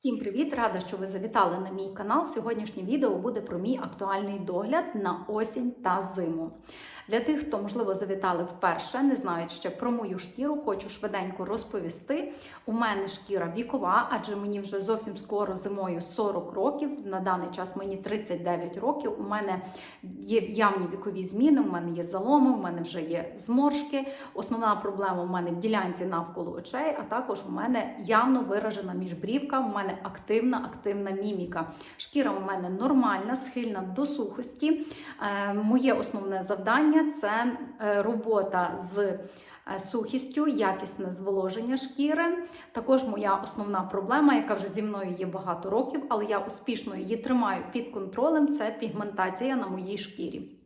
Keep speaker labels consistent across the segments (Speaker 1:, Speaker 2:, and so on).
Speaker 1: Всім привіт! Рада, що ви завітали на мій канал. Сьогоднішнє відео буде про мій актуальний догляд на осінь та зиму. Для тих, хто, можливо, завітали вперше, не знають ще про мою шкіру, хочу швиденько розповісти. У мене шкіра вікова, адже мені вже зовсім скоро зимою 40 років. На даний час мені 39 років. У мене є явні вікові зміни, у мене є заломи, у мене вже є зморшки. Основна проблема у мене в ділянці навколо очей, а також у мене явно виражена міжбрівка. У мене активна, активна міміка. Шкіра у мене нормальна, схильна до сухості. Е, Моє основне завдання це е, робота з е, сухістю, якісне зволоження шкіри. Також моя основна проблема, яка вже зі мною є багато років, але я успішно її тримаю під контролем, це пігментація на моїй шкірі.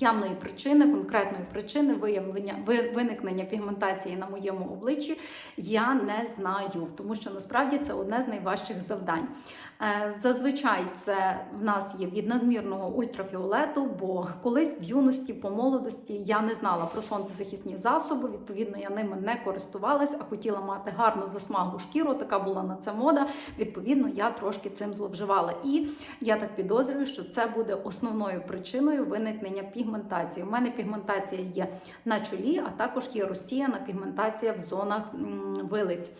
Speaker 1: Явної причини, конкретної причини виявлення виникнення пігментації на моєму обличчі я не знаю, тому що насправді це одне з найважчих завдань. Е, Зазвичай це в нас є від надмірного ультрафіолету, бо колись в юності, по молодості я не знала про сонцезахисні засоби. Відповідно, я ними не користувалась, а хотіла мати гарну засмаглу шкіру. Така була на це мода. Відповідно, я трошки цим зловживала. І я так підозрюю, що це буде основною причиною виникнення пігментації. У мене пігментація є на чолі, а також є розсіяна пігментація в зонах вилиць.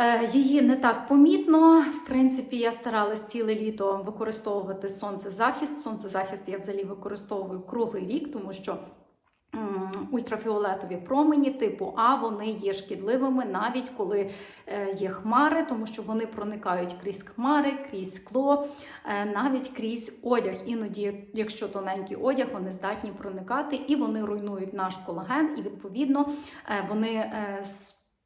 Speaker 1: Е, Її не так помітно. В принципі, я старалась ціле літо використовувати сонцезахист. Сонцезахист я взагалі використовую круглий рік, тому що ультрафіолетові промені типу А вони є шкідливими навіть коли е, є хмари, тому що вони проникають крізь хмари, крізь скло, е, навіть крізь одяг. Іноді, якщо тоненький одяг, вони здатні проникати і вони руйнують наш колаген, і відповідно вони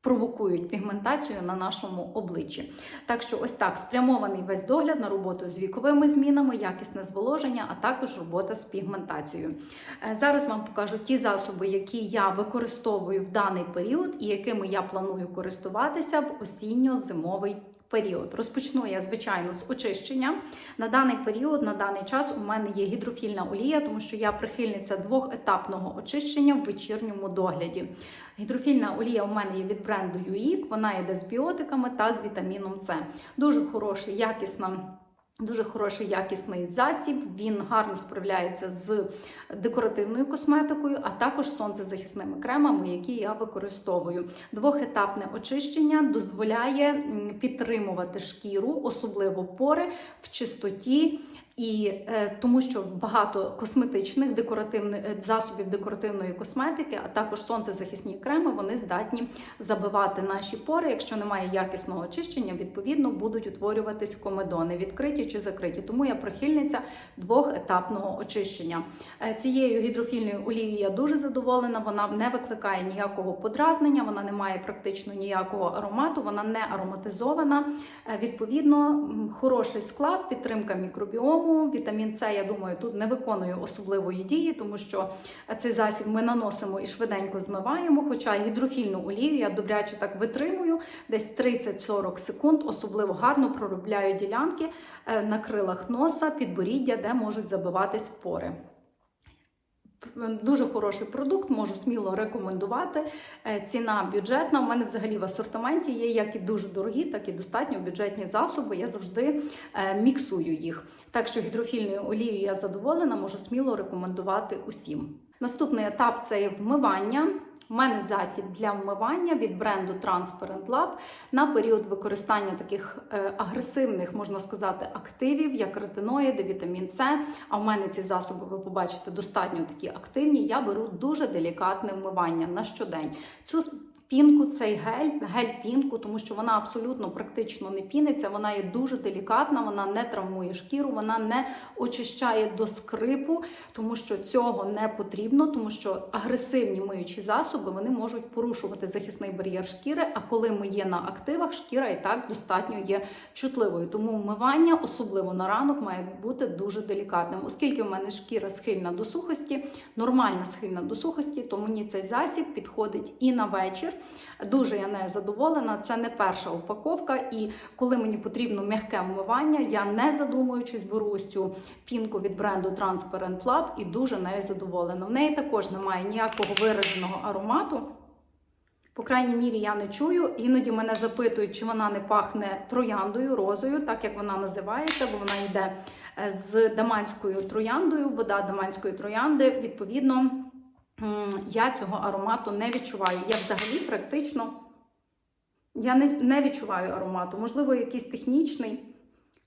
Speaker 1: провокують пігментацію на нашому обличчі. Так що, ось так спрямований весь догляд на роботу з віковими змінами, якісне зволоження, а також робота з пігментацією. Е, Зараз вам покажу ті засоби, які я використовую в даний період і якими я планую користуватися в осінньо-зимовий період. Розпочну я, звичайно, з очищення. На даний період, на даний час у мене є гідрофільна олія, тому що я прихильниця двохетапного очищення в вечірньому догляді. Гідрофільна олія у мене є від бренду ЮІК, вона йде з біотиками та з вітаміном С. Дуже хороша, якісна. Дуже хороший якісний засіб, він гарно справляється з декоративною косметикою, а також сонцезахисними кремами, які я використовую. Двохетапне очищення дозволяє підтримувати шкіру, особливо пори в чистоті. І е, тому, що багато косметичних декоративних е, засобів декоративної косметики, а також сонцезахисні креми, вони здатні забивати наші пори. Якщо немає якісного очищення, відповідно будуть утворюватись комедони, відкриті чи закриті. Тому я прихильниця двохетапного очищення. Е, Цією гідрофільною олією я дуже задоволена. Вона не викликає ніякого подразнення, вона не має практично ніякого аромату, вона не ароматизована. Е, Відповідно, хороший склад, підтримка мікробіому. Вітамін С, я думаю, тут не виконує особливої дії, тому що цей засіб ми наносимо і швиденько змиваємо. Хоча гідрофільну олію я добряче так витримую, десь 30-40 секунд, особливо гарно проробляю ділянки е, на крилах носа, підборіддя, де можуть забиватись пори. Дуже хороший продукт, можу сміло рекомендувати. Е, Ціна бюджетна. У мене взагалі в асортименті є як і дуже дорогі, так і достатньо бюджетні засоби. Я завжди е, міксую їх. Так що гідрофільною олією я задоволена, можу сміло рекомендувати усім. Наступний етап це вмивання. У мене засіб для вмивання від бренду Transparent Lab на період використання таких е, агресивних, можна сказати, активів, як ретиноїди, вітамін С. А в мене ці засоби, ви побачите, достатньо такі активні. Я беру дуже делікатне вмивання на щодень. Цю пінку, цей гель, гель пінку, тому що вона абсолютно практично не піниться, вона є дуже делікатна, вона не травмує шкіру, вона не очищає до скрипу, тому що цього не потрібно, тому що агресивні миючі засоби вони можуть порушувати захисний бар'єр шкіри. А коли ми є на активах, шкіра і так достатньо є чутливою. Тому вмивання, особливо на ранок, має бути дуже делікатним, оскільки в мене шкіра схильна до сухості, нормальна схильна до сухості, то мені цей засіб підходить і на вечір. Дуже я нею задоволена. Це не перша упаковка, і коли мені потрібно м'яке вмивання, я не задумуючись беру ось цю пінку від бренду Transparent Lab і дуже нею задоволена. В неї також немає ніякого вираженого аромату. По крайній мірі я не чую. Іноді мене запитують, чи вона не пахне трояндою, розою, так як вона називається, бо вона йде е, з даманською трояндою, вода даманської троянди. Відповідно, я цього аромату не відчуваю. Я взагалі практично я не, не відчуваю аромату. Можливо, якийсь технічний.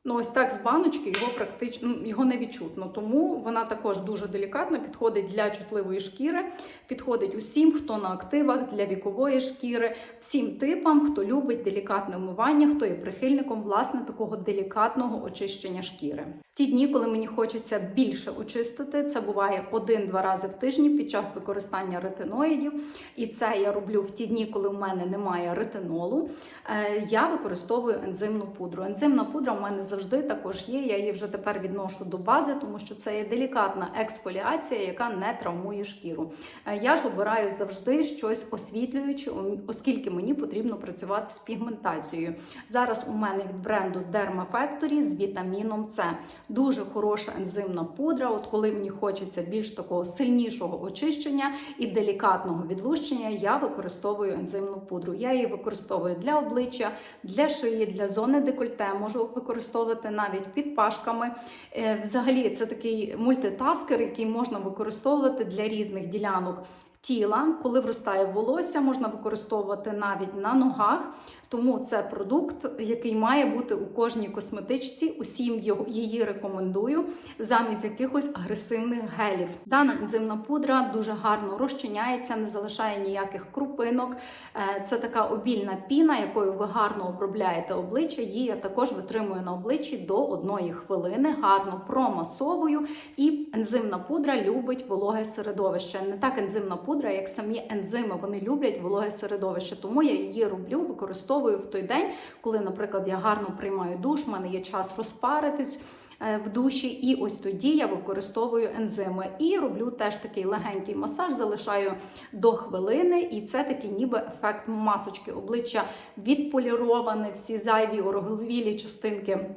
Speaker 1: Ну, ось так з баночки його практично ну, його не відчутно. Тому вона також дуже делікатна, підходить для чутливої шкіри, підходить усім, хто на активах для вікової шкіри, всім типам, хто любить делікатне вмивання, хто є прихильником власне такого делікатного очищення шкіри. Ті дні, коли мені хочеться більше очистити, це буває один-два рази в тижні під час використання ретиноїдів. І це я роблю в ті дні, коли в мене немає ретинолу. Е, Я використовую ензимну пудру. Ензимна пудра в мене завжди також є. Я її вже тепер відношу до бази, тому що це є делікатна ексфоліація, яка не травмує шкіру. Е, Я ж обираю завжди щось освітлююче, оскільки мені потрібно працювати з пігментацією. Зараз у мене від бренду Derma Factory з вітаміном С. Дуже хороша ензимна пудра. От коли мені хочеться більш такого сильнішого очищення і делікатного відлущення, я використовую ензимну пудру. Я її використовую для обличчя, для шиї, для зони декольте. Можу використовувати навіть під пашками. Е, Взагалі, це такий мультитаскер, який можна використовувати для різних ділянок. Тіла, коли вростає волосся, можна використовувати навіть на ногах. Тому це продукт, який має бути у кожній косметичці. Усім його її рекомендую замість якихось агресивних гелів. Дана ензимна пудра дуже гарно розчиняється, не залишає ніяких крупинок. Е, Це така обільна піна, якою ви гарно обробляєте обличчя. Її я також витримую на обличчі до одної хвилини, гарно промасовую. І ензимна пудра любить вологе середовище. Не так ензимна пудра, як самі ензими. Вони люблять вологе середовище, тому я її роблю, використовую в той день, коли, наприклад, я гарно приймаю душ, в мене є час розпаритись. е, В душі, і ось тоді я використовую ензими і роблю теж такий легенький масаж, залишаю до хвилини, і це такий ніби ефект масочки. Обличчя відполіроване, всі зайві ороговілі частинки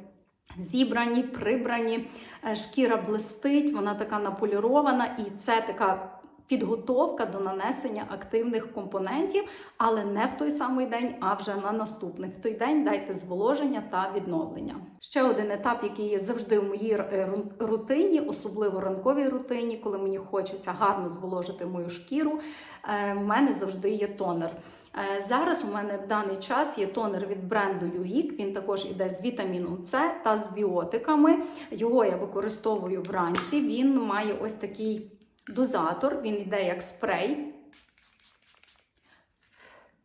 Speaker 1: зібрані, прибрані, е, шкіра блистить, вона така наполірована, і це така. Підготовка до нанесення активних компонентів, але не в той самий день, а вже на наступний. В той день дайте зволоження та відновлення. Ще один етап, який є завжди в моїй е, рутині, особливо ранковій рутині, коли мені хочеться гарно зволожити мою шкіру. е, В мене завжди є тонер. Е, Зараз у мене в даний час є тонер від бренду UIK, Він також іде з вітаміном С та з біотиками. Його я використовую вранці. Він має ось такий дозатор, він йде як спрей.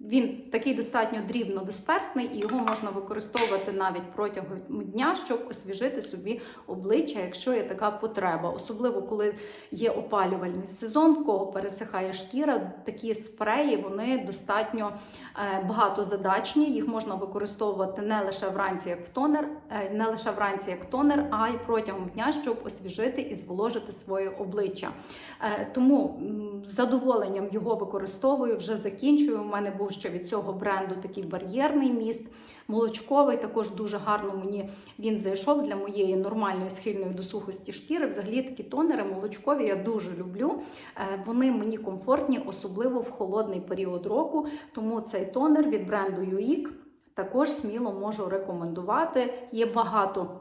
Speaker 1: Він такий достатньо дрібнодисперсний, і його можна використовувати навіть протягом дня, щоб освіжити собі обличчя, якщо є така потреба. Особливо коли є опалювальний сезон, в кого пересихає шкіра, такі спреї вони достатньо е, багатозадачні. Їх можна використовувати не лише вранці, як тонер, е, не лише вранці, як тонер, а й протягом дня, щоб освіжити і зволожити своє обличчя. Е, Тому з задоволенням його використовую, вже закінчую. У мене був ще від цього бренду такий бар'єрний міст. Молочковий також дуже гарно мені він зайшов для моєї нормальної схильної до сухості шкіри. Взагалі такі тонери молочкові я дуже люблю. Е, Вони мені комфортні, особливо в холодний період року. Тому цей тонер від бренду UIK також сміло можу рекомендувати. Є багато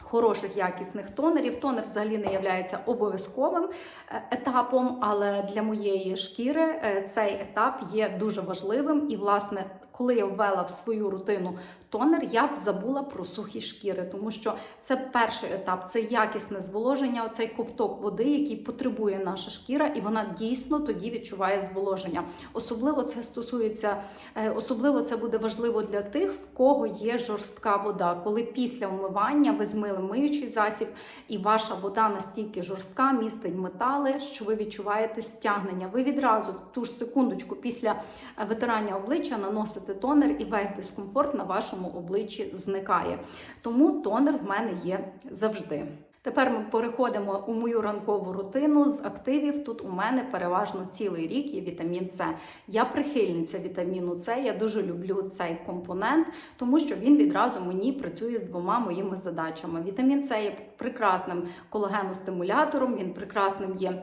Speaker 1: хороших якісних тонерів. Тонер взагалі не є обов'язковим е, етапом, але для моєї шкіри е, цей етап є дуже важливим. І, власне, коли я ввела в свою рутину тонер, я б забула про сухі шкіри, тому що це перший етап, це якісне зволоження, оцей ковток води, який потребує наша шкіра, і вона дійсно тоді відчуває зволоження. Особливо це стосується, е, особливо це буде важливо для тих, в кого є жорстка вода. Коли після вмивання ви змили миючий засіб, і ваша вода настільки жорстка, містить метали, що ви відчуваєте стягнення. Ви відразу ту ж секундочку після е, витирання обличчя наносите тонер, і весь дискомфорт на вашому обличчі зникає. Тому тонер в мене є завжди. Тепер ми переходимо у мою ранкову рутину з активів. Тут у мене переважно цілий рік є вітамін С. Я прихильниця вітаміну С. Я дуже люблю цей компонент, тому що він відразу мені працює з двома моїми задачами. Вітамін С є прекрасним колагеностимулятором, він прекрасним є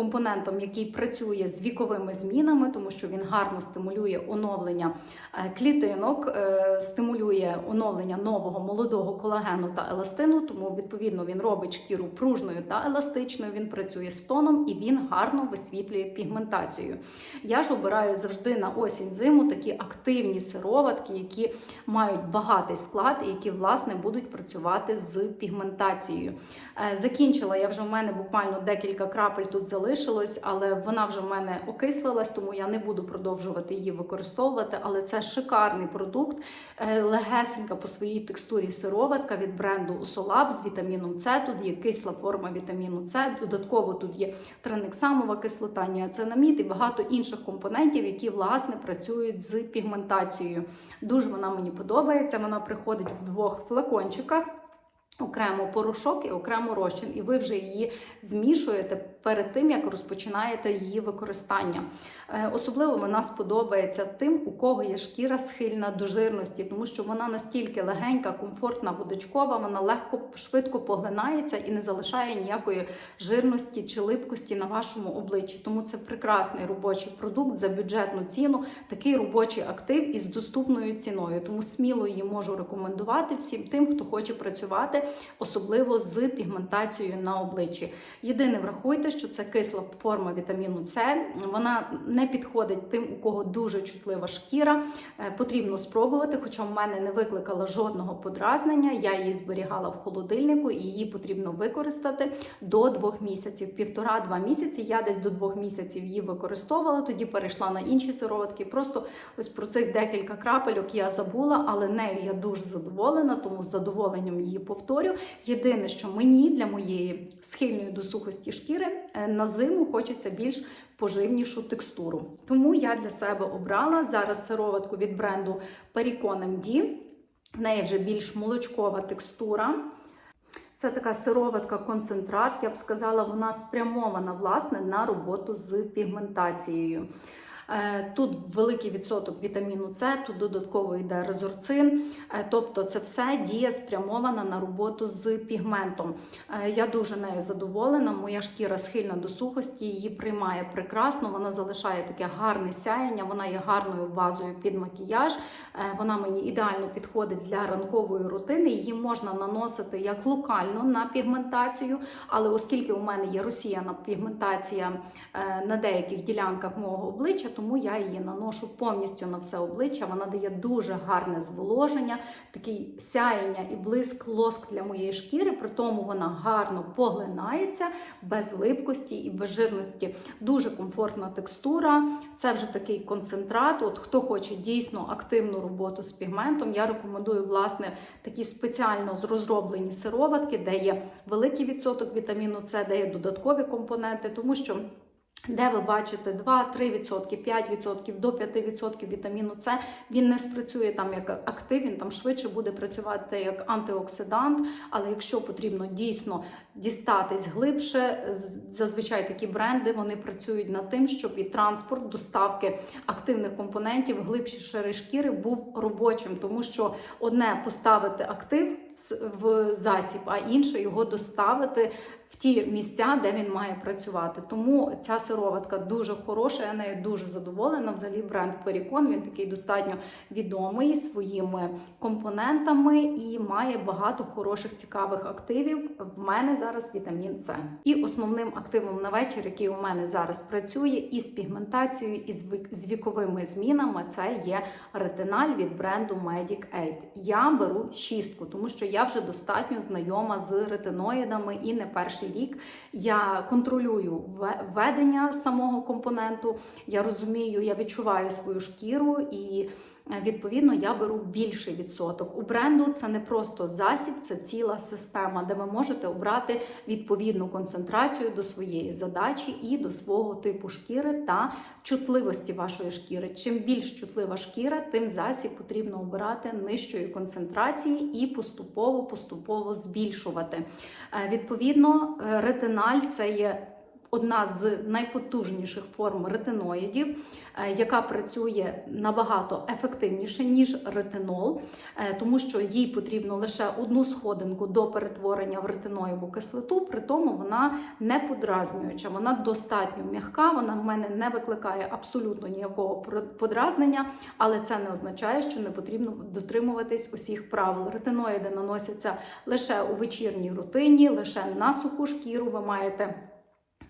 Speaker 1: компонентом, який працює з віковими змінами, тому що він гарно стимулює оновлення е, клітинок, е, стимулює оновлення нового молодого колагену та еластину. Тому відповідно він робить шкіру пружною та еластичною. Він працює з тоном і він гарно висвітлює пігментацію. Я ж обираю завжди на осінь зиму такі активні сироватки, які мають багатий склад і які власне будуть працювати з пігментацією. Е, Закінчила я вже в мене буквально декілька крапель тут залишилось, але вона вже в мене окислилась, тому я не буду продовжувати її використовувати. Але це шикарний продукт, е, легесенька по своїй текстурі сироватка від бренду Usolab з вітаміном С. Тут є кисла форма вітаміну С. Додатково тут є транексамова кислота, ніацинамід і багато інших компонентів, які власне працюють з пігментацією. Дуже вона мені подобається. Вона приходить в двох флакончиках. Окремо порошок і окремо розчин, і ви вже її змішуєте перед тим, як розпочинаєте її використання. Е, Особливо вона сподобається тим, у кого є шкіра схильна до жирності, тому що вона настільки легенька, комфортна, водочкова, вона легко швидко поглинається і не залишає ніякої жирності чи липкості на вашому обличчі. Тому це прекрасний робочий продукт за бюджетну ціну, такий робочий актив із доступною ціною. Тому сміло її можу рекомендувати всім тим, хто хоче працювати, особливо з пігментацією на обличчі. Єдине, врахуйте, що це кисла форма вітаміну С. Вона не підходить тим, у кого дуже чутлива шкіра. Е, Потрібно спробувати, хоча в мене не викликала жодного подразнення. Я її зберігала в холодильнику, і її потрібно використати до двох місяців. Півтора-два місяці. Я десь до двох місяців її використовувала. Тоді перейшла на інші сироватки. Просто ось про цих декілька крапельок я забула, але нею я дуже задоволена, тому з задоволенням її повторю. Єдине, що мені для моєї схильної до сухості шкіри на зиму хочеться більш поживнішу текстуру. Тому я для себе обрала зараз сироватку від бренду Pericon MD. В неї вже більш молочкова текстура. Це така сироватка концентрат, я б сказала, вона спрямована власне на роботу з пігментацією. Е, Тут великий відсоток вітаміну С, тут додатково йде резорцин, Е, тобто це все дія спрямована на роботу з пігментом. Е, Я дуже нею задоволена. Моя шкіра схильна до сухості, її приймає прекрасно. Вона залишає таке гарне сяєння, вона є гарною базою під макіяж. Вона мені ідеально підходить для ранкової рутини. Її можна наносити як локально на пігментацію, але оскільки у мене є розсіяна пігментація на деяких ділянках мого обличчя, тому я її наношу повністю на все обличчя. Вона дає дуже гарне зволоження, такий сяєння і блиск, лоск для моєї шкіри. При тому вона гарно поглинається без липкості і без жирності. Дуже комфортна текстура. Це вже такий концентрат. От хто хоче дійсно активну роботу з пігментом, я рекомендую власне такі спеціально розроблені сироватки, де є великий відсоток вітаміну С, де є додаткові компоненти, тому що. Де ви бачите 2-3%, 5% до 5% вітаміну С, він не спрацює там як актив, він там швидше буде працювати як антиоксидант. Але якщо потрібно дійсно дістатись глибше, зазвичай такі бренди вони працюють над тим, щоб і транспорт доставки активних компонентів, глибші шари шкіри був робочим, тому що одне поставити актив в засіб, а інше його доставити в ті місця, де він має працювати. Тому ця сироватка дуже хороша, я нею дуже задоволена. Взагалі бренд Pericon, він такий достатньо відомий своїми компонентами і має багато хороших цікавих активів. В мене зараз вітамін С. І основним активом на вечір, який у мене зараз працює, із пігментацією, і з віковими змінами, це є ретиналь від бренду Medic Aid. Я беру шістку, тому що я вже достатньо знайома з ретиноїдами і не перший рік. Я контролюю вве- введення самого компоненту. Я розумію, я відчуваю свою шкіру і. Е, Відповідно, я беру більший відсоток. У бренду це не просто засіб, це ціла система, де ви можете обрати відповідну концентрацію до своєї задачі і до свого типу шкіри та чутливості вашої шкіри. Чим більш чутлива шкіра, тим засіб потрібно обирати нижчої концентрації і поступово поступово збільшувати. Е, Відповідно, е, ретиналь це є одна з найпотужніших форм ретиноїдів, е, яка працює набагато ефективніше, ніж ретинол, е, тому що їй потрібно лише одну сходинку до перетворення в ретиноїву кислоту, при тому вона не подразнююча, вона достатньо м'яка, вона в мене не викликає абсолютно ніякого подразнення, але це не означає, що не потрібно дотримуватись усіх правил. Ретиноїди наносяться лише у вечірній рутині, лише на суху шкіру. Ви маєте.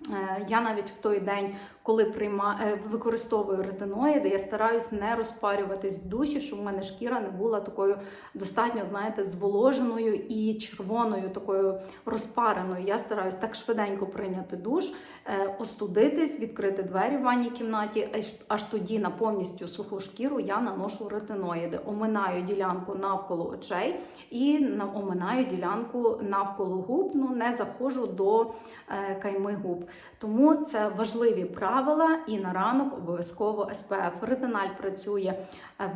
Speaker 1: Е, Я навіть в той день, коли прийма... е, використовую ретиноїди, я стараюсь не розпарюватись в душі, щоб в мене шкіра не була такою достатньо, знаєте, зволоженою і червоною, такою розпареною. Я стараюсь так швиденько прийняти душ, е, остудитись, відкрити двері в ванній кімнаті, аж, тоді на повністю суху шкіру я наношу ретиноїди, оминаю ділянку навколо очей і оминаю ділянку навколо губ. Ну не заходжу до е, кайми губ. Тому це важливі правила, і на ранок обов'язково СПФ. Ретиналь працює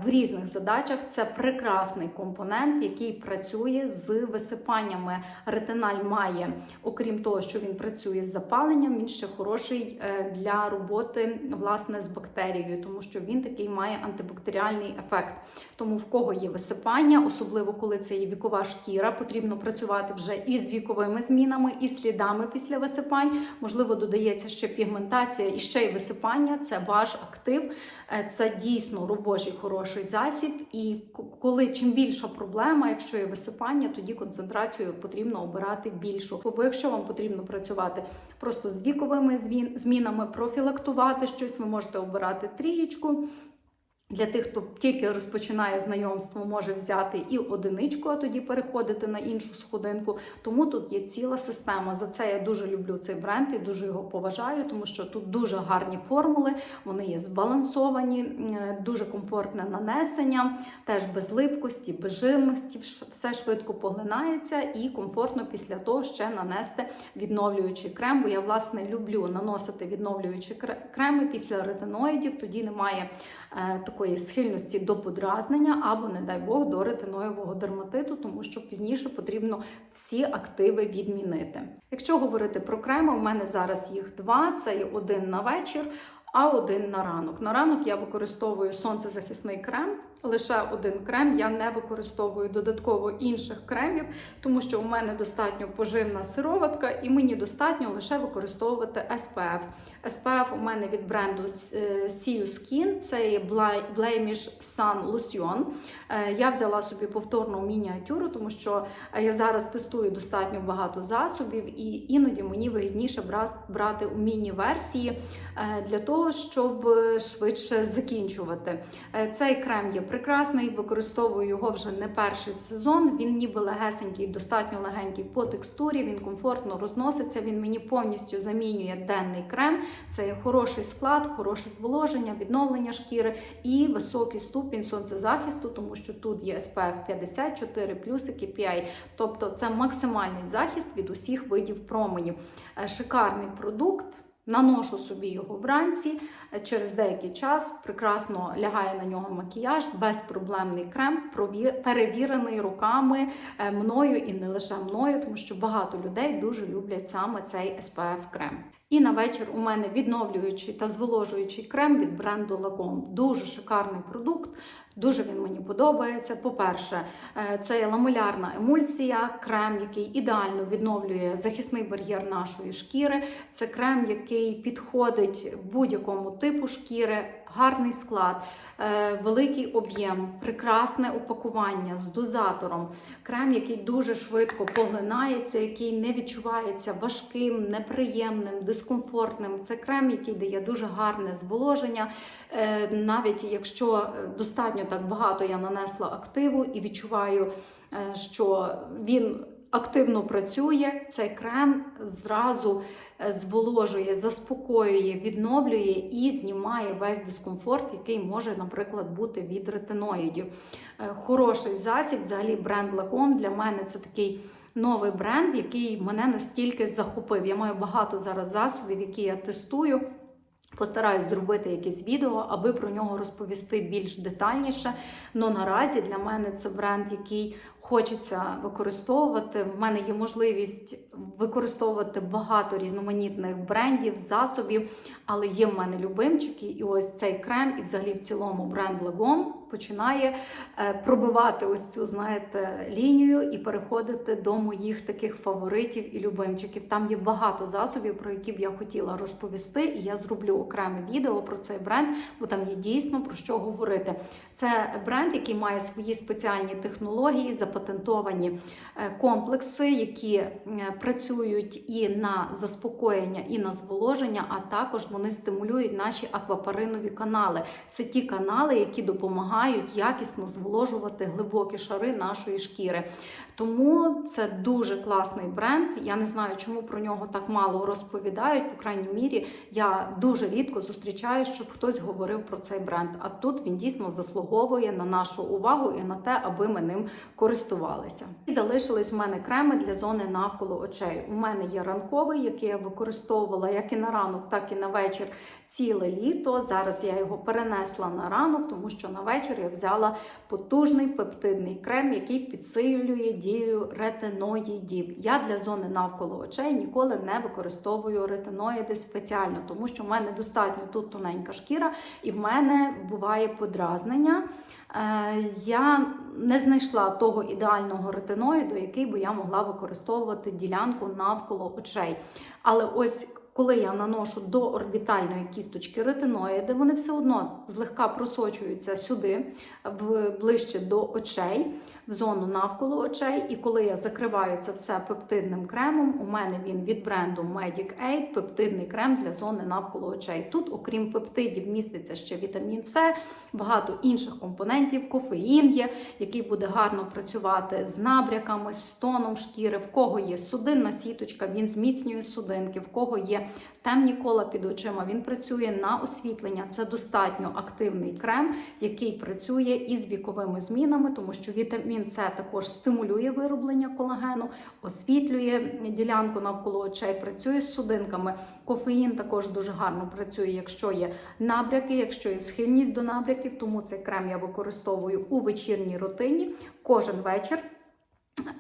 Speaker 1: в різних задачах. Це прекрасний компонент, який працює з висипаннями. Ретиналь має, окрім того, що він працює з запаленням, він ще хороший е, для роботи власне з бактерією, тому що він такий має антибактеріальний ефект. Тому в кого є висипання, особливо коли це є вікова шкіра, потрібно працювати вже і з віковими змінами, і слідами після висипань. Можливо, додається ще пігментація і ще й висипання. Це ваш актив. Е, Це дійсно робочий хороший засіб. І коли чим більша проблема, якщо є висипання, тоді концентрацію потрібно обирати більшу. Бо якщо вам потрібно працювати просто з віковими змін- змінами, профілактувати щось, ви можете обирати трієчку. Для тих, хто тільки розпочинає знайомство, може взяти і одиничку, а тоді переходити на іншу сходинку. Тому тут є ціла система. За це я дуже люблю цей бренд і дуже його поважаю, тому що тут дуже гарні формули, вони є збалансовані, дуже комфортне нанесення, теж без липкості, без жирності, все швидко поглинається і комфортно після того ще нанести відновлюючий крем. Бо я власне люблю наносити відновлюючі кре- креми після ретиноїдів, тоді немає такої схильності до подразнення або, не дай Бог, до ретиноївого дерматиту, тому що пізніше потрібно всі активи відмінити. Якщо говорити про креми, у мене зараз їх два: це один на вечір. А один на ранок. На ранок я використовую сонцезахисний крем. Лише один крем. Я не використовую додатково інших кремів, тому що у мене достатньо поживна сироватка, і мені достатньо лише використовувати SPF. SPF у мене від бренду е, Sea Skin, це є Blemish Sun Lotion. Е, Я взяла собі повторну мініатюру, тому що е, я зараз тестую достатньо багато засобів, і іноді мені вигідніше брати у міні-версії для того, щоб швидше закінчувати. Цей крем є прекрасний, використовую його вже не перший сезон. Він ніби легесенький, достатньо легенький по текстурі, він комфортно розноситься. Він мені повністю замінює денний крем. Це хороший склад, хороше зволоження, відновлення шкіри і високий ступінь сонцезахисту, тому що тут є SPF 54 плюсики PI. Тобто це максимальний захист від усіх видів променів. Е, Шикарний продукт. Наношу собі його вранці, через деякий час прекрасно лягає на нього макіяж, безпроблемний крем, перевірений руками е, мною і не лише мною, тому що багато людей дуже люблять саме цей SPF крем. І на вечір у мене відновлюючий та зволожуючий крем від бренду Lacombe. Дуже шикарний продукт. Дуже він мені подобається. По-перше, е, це є ламелярна емульсія, крем, який ідеально відновлює захисний бар'єр нашої шкіри. Це крем, який підходить будь-якому типу шкіри, гарний склад, е, великий об'єм, прекрасне упакування з дозатором. Крем, який дуже швидко поглинається, який не відчувається важким, неприємним, дискомфортним. Це крем, який дає дуже гарне зволоження. Е, Навіть якщо е, достатньо так багато я нанесла активу і відчуваю, що він активно працює, цей крем зразу зволожує, заспокоює, відновлює і знімає весь дискомфорт, який може, наприклад, бути від ретиноїдів. Е, Хороший засіб, взагалі бренд Lacombe для мене це такий. Новий бренд, який мене настільки захопив. Я маю багато зараз засобів, які я тестую. Постараюсь зробити якесь відео, аби про нього розповісти більш детальніше. Но наразі для мене це бренд, який хочеться використовувати. В мене є можливість використовувати багато різноманітних брендів, засобів, але є в мене любимчики, і ось цей крем, і взагалі в цілому бренд Lagom починає е, пробивати ось цю, знаєте, лінію і переходити до моїх таких фаворитів і любимчиків. Там є багато засобів, про які б я хотіла розповісти, і я зроблю окреме відео про цей бренд, бо там є дійсно про що говорити. Це бренд, який має свої спеціальні технології, запатентовані е, комплекси, які е, працюють і на заспокоєння, і на зволоження, а також вони стимулюють наші аквапаринові канали. Це ті канали, які допомагають якісно зволожувати глибокі шари нашої шкіри. Тому це дуже класний бренд. Я не знаю, чому про нього так мало розповідають. По крайній мірі, я дуже рідко зустрічаю, щоб хтось говорив про цей бренд. А тут він дійсно заслуговує на нашу увагу і на те, аби ми ним користувалися. І залишились в мене креми для зони навколо очей. У мене є ранковий, який я використовувала як і на ранок, так і на вечір ціле літо. Зараз я його перенесла на ранок, тому що на вечір я взяла потужний пептидний крем, який підсилює дію ретиноїдів. Я для зони навколо очей ніколи не використовую ретиноїди спеціально, тому що в мене достатньо тут тоненька шкіра, і в мене буває подразнення. Е, Я не знайшла того ідеального ретиноїду, який би я могла використовувати ділянку навколо очей. Але ось коли я наношу до орбітальної кісточки ретиноїди, вони все одно злегка просочуються сюди, ближче до очей, в зону навколо очей. І коли я закриваю це все пептидним кремом, у мене він від бренду Medic Aid, пептидний крем для зони навколо очей. Тут, окрім пептидів, міститься ще вітамін С, багато інших компонентів, кофеїн є, який буде гарно працювати з набряками, з тоном шкіри, в кого є судинна сіточка, він зміцнює судинки, в кого є темні кола під очима, він працює на освітлення. Це достатньо активний крем, який працює із віковими змінами, тому що вітамін С також стимулює вироблення колагену, освітлює ділянку навколо очей, працює з судинками. Кофеїн також дуже гарно працює, якщо є набряки, якщо є схильність до набряків. Тому цей крем я використовую у вечірній рутині кожен вечір.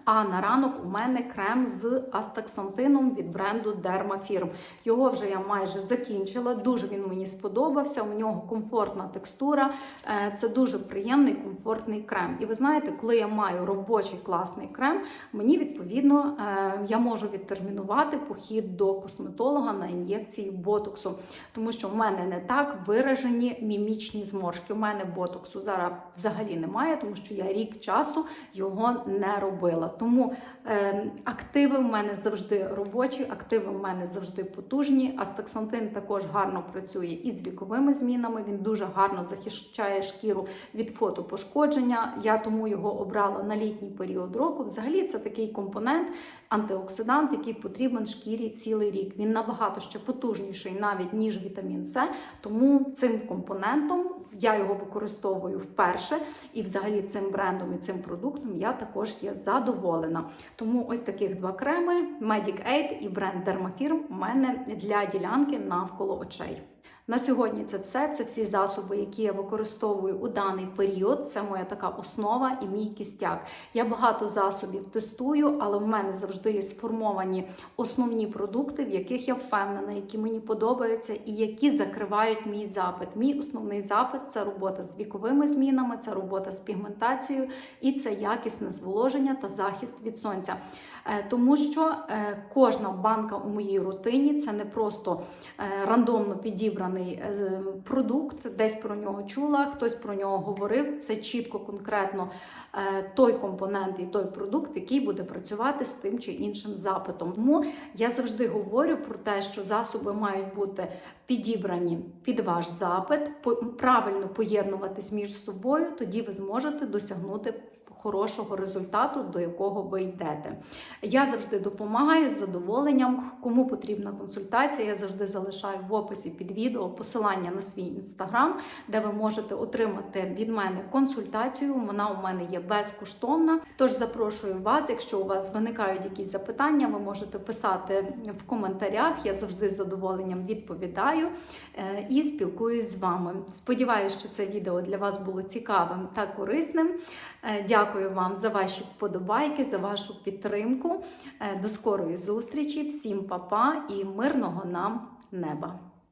Speaker 1: А на ранок у мене крем з астаксантином від бренду Dermafirm. Його вже я майже закінчила. Дуже він мені сподобався. У нього комфортна текстура. Е, Це дуже приємний, комфортний крем. І ви знаєте, коли я маю робочий класний крем, мені відповідно е, я можу відтермінувати похід до косметолога на ін'єкції ботоксу, тому що в мене не так виражені мімічні зморшки. У мене ботоксу зараз взагалі немає, тому що я рік часу його не робила. Тому е, активи в мене завжди робочі, активи в мене завжди потужні. Астаксантин також гарно працює і з віковими змінами. Він дуже гарно захищає шкіру від фотопошкодження. Я тому його обрала на літній період року. Взагалі, це такий компонент, антиоксидант, який потрібен шкірі цілий рік. Він набагато ще потужніший, навіть ніж вітамін С. Тому цим компонентом я його використовую вперше, і взагалі цим брендом і цим продуктом я також є задоволена. Тому ось таких два креми: Medic Aid і бренд Dermafirm у мене для ділянки навколо очей. На сьогодні це все. Це всі засоби, які я використовую у даний період. Це моя така основа і мій кістяк. Я багато засобів тестую, але в мене завжди є сформовані основні продукти, в яких я впевнена, які мені подобаються і які закривають мій запит. Мій основний запит це робота з віковими змінами, це робота з пігментацією і це якісне зволоження та захист від сонця. Е, Тому що е, кожна банка у моїй рутині це не просто е, рандомно підібраний продукт, десь про нього чула, хтось про нього говорив. Це чітко, конкретно той компонент і той продукт, який буде працювати з тим чи іншим запитом. Тому я завжди говорю про те, що засоби мають бути підібрані під ваш запит, правильно поєднуватись між собою, тоді ви зможете досягнути хорошого результату, до якого ви йдете. Я завжди допомагаю з задоволенням. Кому потрібна консультація, я завжди залишаю в описі під відео посилання на свій інстаграм, де ви можете отримати від мене консультацію. Вона у мене є безкоштовна. Тож запрошую вас, якщо у вас виникають якісь запитання, ви можете писати в коментарях. Я завжди з задоволенням відповідаю е, і спілкуюсь з вами. Сподіваюся, що це відео для вас було цікавим та корисним. Е, Дякую вам за ваші вподобайки, за вашу підтримку. Е, До скорої зустрічі, всім па-па і мирного нам неба!